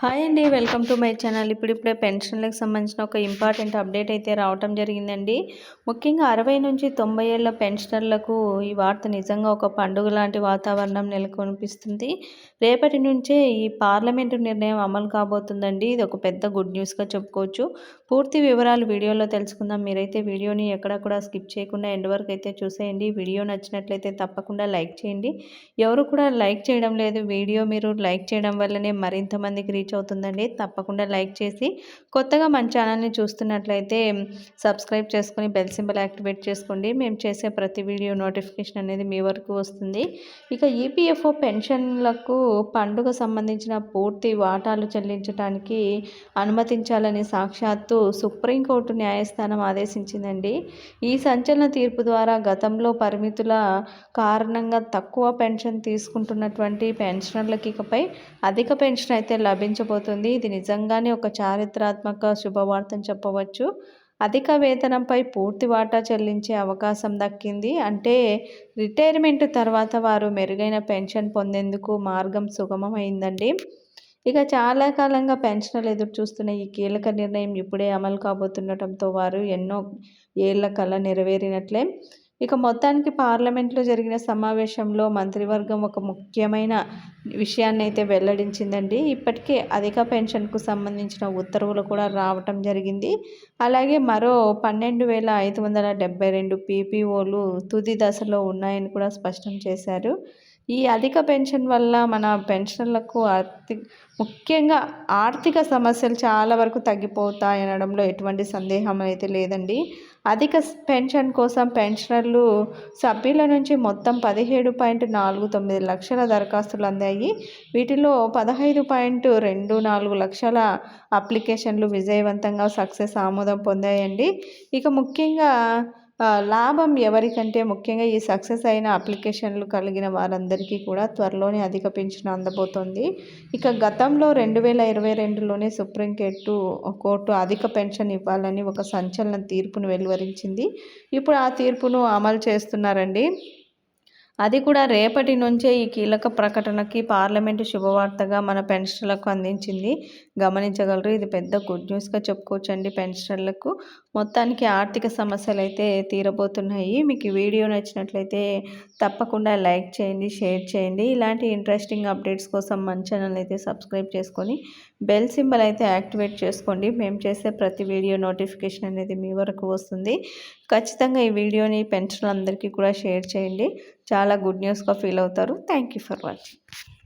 Hi అండి welcome to my channel. ఇప్పుడిప్పుడే పెన్షన్లకు సంబంధించిన ఒక ఇంపార్టెంట్ అప్డేట్ అయితే రావటం జరిగిందండి. ముఖ్యంగా అరవై నుంచి తొంభై ఏళ్ళ పెన్షనర్లకు ఈ వార్త నిజంగా ఒక పండుగ లాంటి వాతావరణం నెలకొనిపిస్తుంది. రేపటి నుంచే ఈ పార్లమెంటు నిర్ణయం అమలు కాబోతుందండి. ఇది ఒక పెద్ద గుడ్ న్యూస్గా చెప్పుకోవచ్చు. పూర్తి వివరాలు వీడియోలో తెలుసుకుందాం. మీరైతే వీడియోని ఎక్కడ కూడా స్కిప్ చేయకుండా ఎండ్ వరకు అయితే చూసేయండి. వీడియో నచ్చినట్లయితే తప్పకుండా లైక్ చేయండి. ఎవరు కూడా లైక్ చేయడం లేదు. వీడియో మీరు లైక్ చేయడం వల్లనే మరింత మందికి రీచ్ రీచ్ అవుతుందండి. తప్పకుండా లైక్ చేసి కొత్తగా మన ఛానల్ని చూస్తున్నట్లయితే సబ్స్క్రైబ్ చేసుకొని బెల్ సింబల్ యాక్టివేట్ చేసుకోండి. మేము చేసే ప్రతి వీడియో నోటిఫికేషన్ అనేది మీ వరకు వస్తుంది. ఇక ఈపీఎఫ్ఓ పెన్షన్లకు పండుగ సంబంధించిన పూర్తి వాటాలు చెల్లించడానికి అనుమతించాలని సాక్షాత్తు సుప్రీంకోర్టు న్యాయస్థానం ఆదేశించిందండి. ఈ సంచలన తీర్పు ద్వారా గతంలో పరిమితుల కారణంగా తక్కువ పెన్షన్ తీసుకుంటున్నటువంటి పెన్షనర్లకి ఇకపై అధిక పెన్షన్ అయితే లభించ ప్రకటించబోతుంది. ఇది నిజంగానే ఒక చారిత్రాత్మక శుభవార్త చెప్పవచ్చు. అధిక వేతనంపై పూర్తి వాటా చెల్లించే అవకాశం దక్కింది. అంటే రిటైర్మెంట్ తర్వాత వారు మెరుగైన పెన్షన్ పొందేందుకు మార్గం సుగమమైందండి. ఇక చాలా కాలంగా పెన్షన్లు ఎదురు చూస్తున్న ఈ కీలక నిర్ణయం ఇప్పుడే అమలు కాబోతుండటంతో వారు ఎన్నో ఏళ్ళ కళ నెరవేరినట్లే. ఇక మొత్తానికి పార్లమెంట్లో జరిగిన సమావేశంలో మంత్రివర్గం ఒక ముఖ్యమైన విషయాన్ని అయితే వెల్లడించిందండి. ఇప్పటికే అధిక పెన్షన్కు సంబంధించిన ఉత్తర్వులు కూడా రావటం జరిగింది. అలాగే మరో పన్నెండు వేల ఐదు వందల డెబ్బై రెండు పీపీఓలు తుది దశలో ఉన్నాయని కూడా స్పష్టం చేశారు. ఈ అధిక పెన్షన్ వల్ల మన పెన్షన్లకు ఆర్థిక ముఖ్యంగా ఆర్థిక సమస్యలు చాలా వరకు తగ్గిపోతాయి అనడంలో ఎటువంటి సందేహం అయితే లేదండి. అధిక పెన్షన్ కోసం పెన్షనర్లు సభ్యుల నుంచి మొత్తం పదిహేడు పాయింట్ నాలుగు తొమ్మిది లక్షల దరఖాస్తులు అందాయి. వీటిలో పదహైదు పాయింట్ రెండు నాలుగు లక్షల అప్లికేషన్లు విజయవంతంగా సక్సెస్ ఆమోదం పొందాయండి. ఇక ముఖ్యంగా లాభం ఎవరికంటే ముఖ్యంగా ఈ సక్సెస్ అయిన అప్లికేషన్లు కలిగిన వారందరికీ కూడా త్వరలోనే అధిక పెన్షన్ అందబోతోంది. ఇక గతంలో రెండు వేల ఇరవై రెండులోనే సుప్రీంకోర్టు కోర్టు అధిక పెన్షన్ ఇవ్వాలని ఒక సంచలన తీర్పును వెలువరించింది. ఇప్పుడు ఆ తీర్పును అమలు చేస్తున్నారండి. అది కూడా రేపటి నుంచే ఈ కీలక ప్రకటనకి పార్లమెంటు శుభవార్తగా మన పెన్షన్లకు అందించింది. గమనించగలరు ఇది పెద్ద గుడ్ న్యూస్గా చెప్పుకోవచ్చండి పెన్షనర్లకు. మొత్తానికి ఆర్థిక సమస్యలు అయితే తీరబోతున్నాయి. మీకు వీడియో నచ్చినట్లయితే తప్పకుండా లైక్ చేయండి షేర్ చేయండి. ఇలాంటి ఇంట్రెస్టింగ్ అప్డేట్స్ కోసం మన ఛానల్ అయితే సబ్స్క్రైబ్ చేసుకొని బెల్ సింబల్ అయితే యాక్టివేట్ చేసుకోండి. మేము చేసే ప్రతి వీడియో నోటిఫికేషన్ అనేది మీ వరకు వస్తుంది. ఖచ్చితంగా ఈ వీడియోని పెన్షన్ అందరికీ కూడా షేర్ చేయండి. చాలా గుడ్ న్యూస్గా ఫీల్ అవుతారు. Thank you for watching.